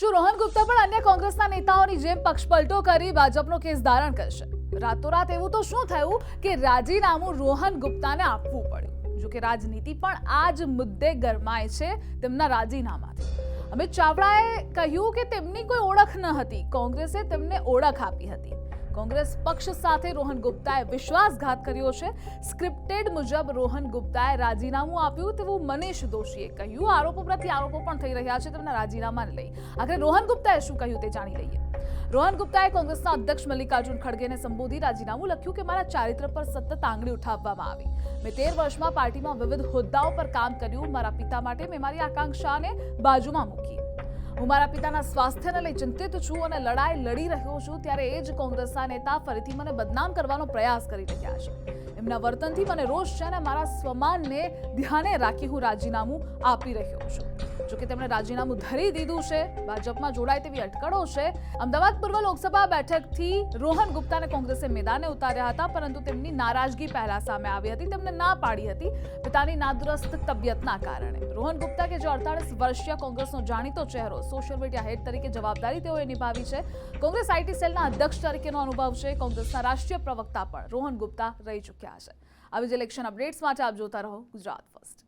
શું રોહન ગુપ્તા પણ અન્ય કોંગ્રેસના નેતાઓની જેમ પક્ષપલટો કરી ભાજપનો કેસ ધારણ કરશે? રાતોરાત એવું તો શું થયું કે રાજીનામું રોહન ગુપ્તાને આપવું પડ્યું? જો કે રાજનીતિ પણ આ જ મુદ્દે ગરમાય છે તેમના રાજીનામાથી. અમિત ચાવડાએ કહ્યું કે તેમની કોઈ ઓળખ ન હતી. કોંગ્રેસે તેમને ઓળખ આપી હતી. કોંગ્રેસ પક્ષ સાથે રોહન ગુપ્તાએ વિશ્વાસઘાત કર્યો છે. સ્ક્રિપ્ટેડ મુજબ રોહન ગુપ્તાએ રાજીનામું આપ્યું તેવું મનીષ દોશીએ કહ્યું. આરોપો પ્રત્યે આરોપો પણ થઈ રહ્યા છે તેમના રાજીનામાને લઈ. આખરે રોહન ગુપ્તાએ શું કહ્યું તે જાણી લઈએ. રોહન ગુપ્તાએ કોંગ્રેસના અધ્યક્ષ મલ્લિકાર્જુન ખડગેને સંબોધી રાજીનામું લખ્યું કે મારા ચારિત્ર પર સતત આંગળી ઉઠાવવામાં આવી. મેં તેર વર્ષમાં પાર્ટીમાં વિવિધ હોદ્દાઓ પર કામ કર્યું. મારા પિતા માટે મેં મારી આકાંક્ષાને બાજુમાં મૂકી. હું મારા પિતાના સ્વાસ્થ્યને લઈ ચિંતિત છું અને લડાઈ લડી રહ્યો છું, ત્યારે એ જ કોંગ્રેસના નેતા ફરીથી મને બદનામ કરવાનો પ્રયાસ કરી રહ્યા છે. એમના વર્તનથી મને રોષ છે અને મારા સ્વમાનને ધ્યાને રાખી હું રાજીનામું આપી રહ્યો છું. જોકે તેમણે રાજીનામું ધરી દીધું છે, ભાજપમાં જોડાય તેવી અટકળો છે. અમદાવાદ પૂર્વ લોકસભા બેઠકથી રોહન ગુપ્તાને કોંગ્રેસે મેદાને ઉતાર્યા હતા, પરંતુ તેમની નારાજગી પહેલા સામે આવી હતી, તેમને ના પાડી હતી પિતાની નાદુરસ્ત તબિયતના કારણે. રોહન ગુપ્તા કે જે અડતાળીસ વર્ષીય કોંગ્રેસનો જાણીતો ચહેરો સોશિયલ મીડિયા હેડ તરીકે જવાબદારી તેઓએ નિભાવી છે. કોંગ્રેસ આઈટી સેલના અધ્યક્ષ તરીકેનો અનુભવ છે, કોંગ્રેસના રાષ્ટ્રીય પ્રવક્તા પણ રોહન ગુપ્તા રહી ચૂક્યા છે. આવી જ ઇલેક્શન અપડેટ્સ માટે આપ જોતા રહો ગુજરાત ફર્સ્ટ